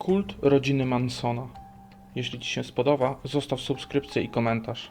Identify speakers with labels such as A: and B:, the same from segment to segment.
A: Kult rodziny Mansona. Jeśli Ci się spodoba, zostaw subskrypcję i komentarz.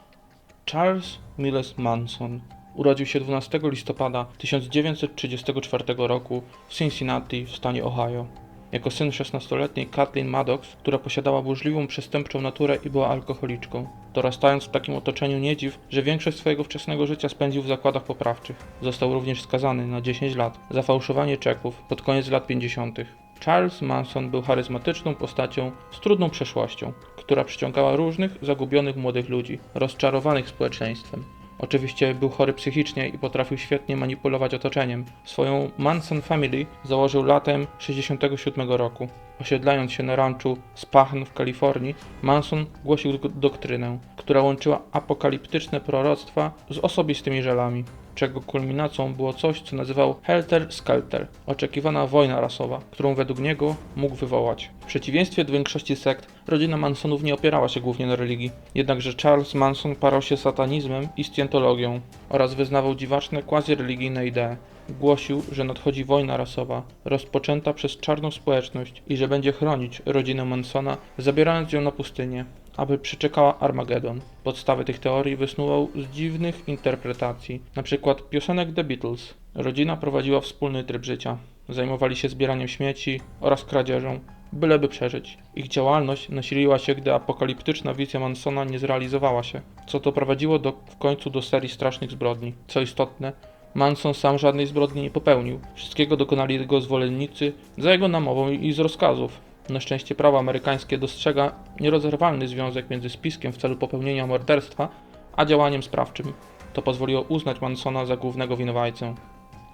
A: Charles Miles Manson urodził się 12 listopada 1934 roku w Cincinnati w stanie Ohio. Jako syn 16-letniej Kathleen Maddox, która posiadała burzliwą przestępczą naturę i była alkoholiczką. Dorastając w takim otoczeniu nie dziw, że większość swojego wczesnego życia spędził w zakładach poprawczych. Został również skazany na 10 lat za fałszowanie czeków pod koniec lat 50. Charles Manson był charyzmatyczną postacią z trudną przeszłością, która przyciągała różnych zagubionych młodych ludzi, rozczarowanych społeczeństwem. Oczywiście był chory psychicznie i potrafił świetnie manipulować otoczeniem. Swoją Manson Family założył latem 67 roku. Osiedlając się na ranczu Spahn w Kalifornii, Manson głosił dok- doktrynę, która łączyła apokaliptyczne proroctwa z osobistymi żalami, czego kulminacją było coś, co nazywał Helter Skelter, oczekiwana wojna rasowa, którą według niego mógł wywołać. W przeciwieństwie do większości sekt, rodzina Mansonów nie opierała się głównie na religii, jednakże Charles Manson parał się satanizmem i scjentologią oraz wyznawał dziwaczne quasi-religijne idee. Głosił, że nadchodzi wojna rasowa, rozpoczęta przez czarną społeczność i że będzie chronić rodzinę Mansona, zabierając ją na pustynię, aby przeczekała Armagedon. Podstawy tych teorii wysnuwał z dziwnych interpretacji, np. piosenek The Beatles. Rodzina prowadziła wspólny tryb życia. Zajmowali się zbieraniem śmieci oraz kradzieżą, byleby przeżyć. Ich działalność nasiliła się, gdy apokaliptyczna wizja Mansona nie zrealizowała się, co doprowadziło do, w końcu do serii strasznych zbrodni. Co istotne, Manson sam żadnej zbrodni nie popełnił. Wszystkiego dokonali jego zwolennicy za jego namową i z rozkazów. Na szczęście prawo amerykańskie dostrzega nierozerwalny związek między spiskiem w celu popełnienia morderstwa, a działaniem sprawczym. To pozwoliło uznać Mansona za głównego winowajcę.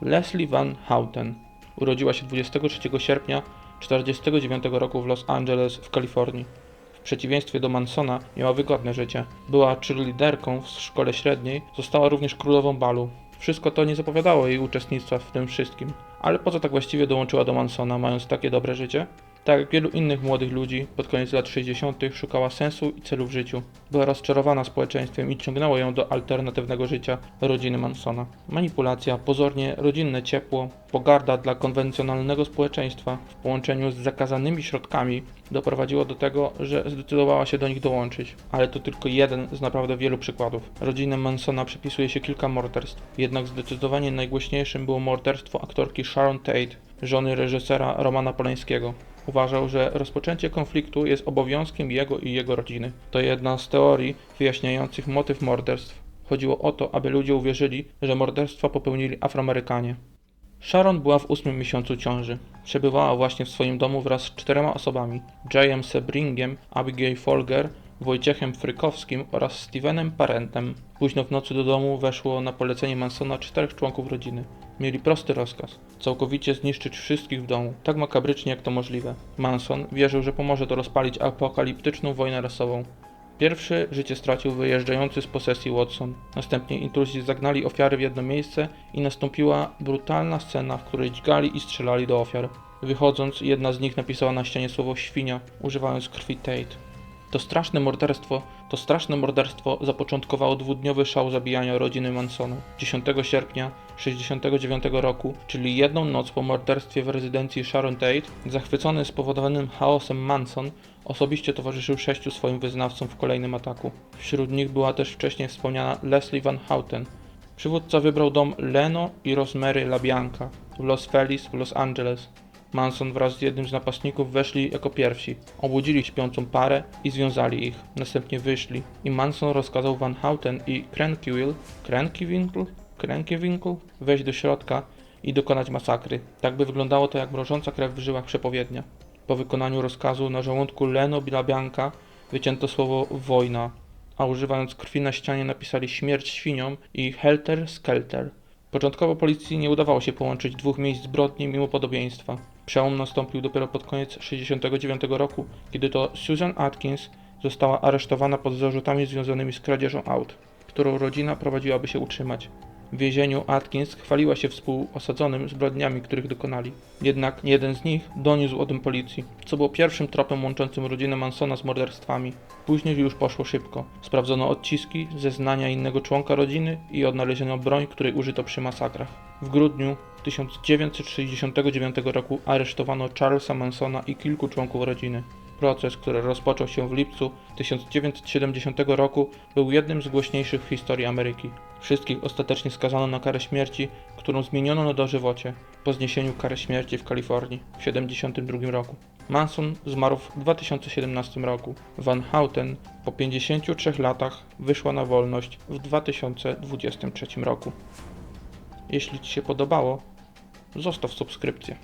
A: Leslie Van Houten urodziła się 23 sierpnia 1949 roku w Los Angeles w Kalifornii. W przeciwieństwie do Mansona miała wygodne życie. Była cheerleaderką w szkole średniej, została również królową balu. Wszystko to nie zapowiadało jej uczestnictwa w tym wszystkim. Ale po co tak właściwie dołączyła do Mansona, mając takie dobre życie? Tak jak wielu innych młodych ludzi, pod koniec lat 60. szukała sensu i celu w życiu. Była rozczarowana społeczeństwem i ciągnęło ją do alternatywnego życia rodziny Mansona. Manipulacja, pozornie rodzinne ciepło, pogarda dla konwencjonalnego społeczeństwa w połączeniu z zakazanymi środkami doprowadziło do tego, że zdecydowała się do nich dołączyć. Ale to tylko jeden z naprawdę wielu przykładów. Rodzinę Mansona przypisuje się kilka morderstw, jednak zdecydowanie najgłośniejszym było morderstwo aktorki Sharon Tate, żony reżysera Romana Polańskiego. Uważał, że rozpoczęcie konfliktu jest obowiązkiem jego i jego rodziny. To jedna z teorii wyjaśniających motyw morderstw. Chodziło o to, aby ludzie uwierzyli, że morderstwa popełnili Afroamerykanie. Sharon była w ósmym miesiącu ciąży. Przebywała właśnie w swoim domu wraz z czterema osobami: Jayem Sebringiem, Abigail Folger, Wojciechem Frykowskim oraz Stevenem Parentem. Późno w nocy do domu weszło na polecenie Mansona czterech członków rodziny. Mieli prosty rozkaz: całkowicie zniszczyć wszystkich w domu, tak makabrycznie jak to możliwe. Manson wierzył, że pomoże to rozpalić apokaliptyczną wojnę rasową. Pierwszy życie stracił wyjeżdżający z posesji Watson. Następnie intruzi zagnali ofiary w jedno miejsce i nastąpiła brutalna scena, w której dźgali i strzelali do ofiar. Wychodząc, jedna z nich napisała na ścianie słowo świnia, używając krwi Tate. To straszne morderstwo, to straszne morderstwo zapoczątkowało dwudniowy szał zabijania rodziny Mansona. 10 sierpnia 1969 roku, czyli jedną noc po morderstwie w rezydencji Sharon Tate, zachwycony spowodowanym chaosem Manson osobiście towarzyszył sześciu swoim wyznawcom w kolejnym ataku. Wśród nich była też wcześniej wspomniana Leslie Van Houten. Przywódca wybrał dom Leno i Rosemary LaBianca w Los Feliz w Los Angeles. Manson wraz z jednym z napastników weszli jako pierwsi. Obudzili śpiącą parę i związali ich. Następnie wyszli i Manson rozkazał Van Houten i Krenkiewicz, Krenkiewinkel, Krenkiewinkel wejść do środka i dokonać masakry. Tak by wyglądało to jak mrożąca krew w żyłach przepowiednia. Po wykonaniu rozkazu na żołądku Leno Bilabianka wycięto słowo wojna, a używając krwi na ścianie napisali śmierć świniom i helter skelter. Początkowo policji nie udawało się połączyć dwóch miejsc zbrodni mimo podobieństwa. Przełom nastąpił dopiero pod koniec 1969 roku, kiedy to Susan Atkins została aresztowana pod zarzutami związanymi z kradzieżą aut, którą rodzina prowadziłaby się utrzymać. W więzieniu Atkins chwaliła się współosadzonym zbrodniami, których dokonali. Jednak jeden z nich doniósł o tym policji, co było pierwszym tropem łączącym rodzinę Mansona z morderstwami. Później już poszło szybko. Sprawdzono odciski, zeznania innego członka rodziny i odnaleziono broń, której użyto przy masakrach. W grudniu 1969 roku aresztowano Charlesa Mansona i kilku członków rodziny. Proces, który rozpoczął się w lipcu 1970 roku, był jednym z głośniejszych w historii Ameryki. Wszystkich ostatecznie skazano na karę śmierci, którą zmieniono na dożywocie po zniesieniu kary śmierci w Kalifornii w 1972 roku. Manson zmarł w 2017 roku. Van Houten po 53 latach wyszła na wolność w 2023 roku. Jeśli Ci się podobało, zostaw subskrypcję.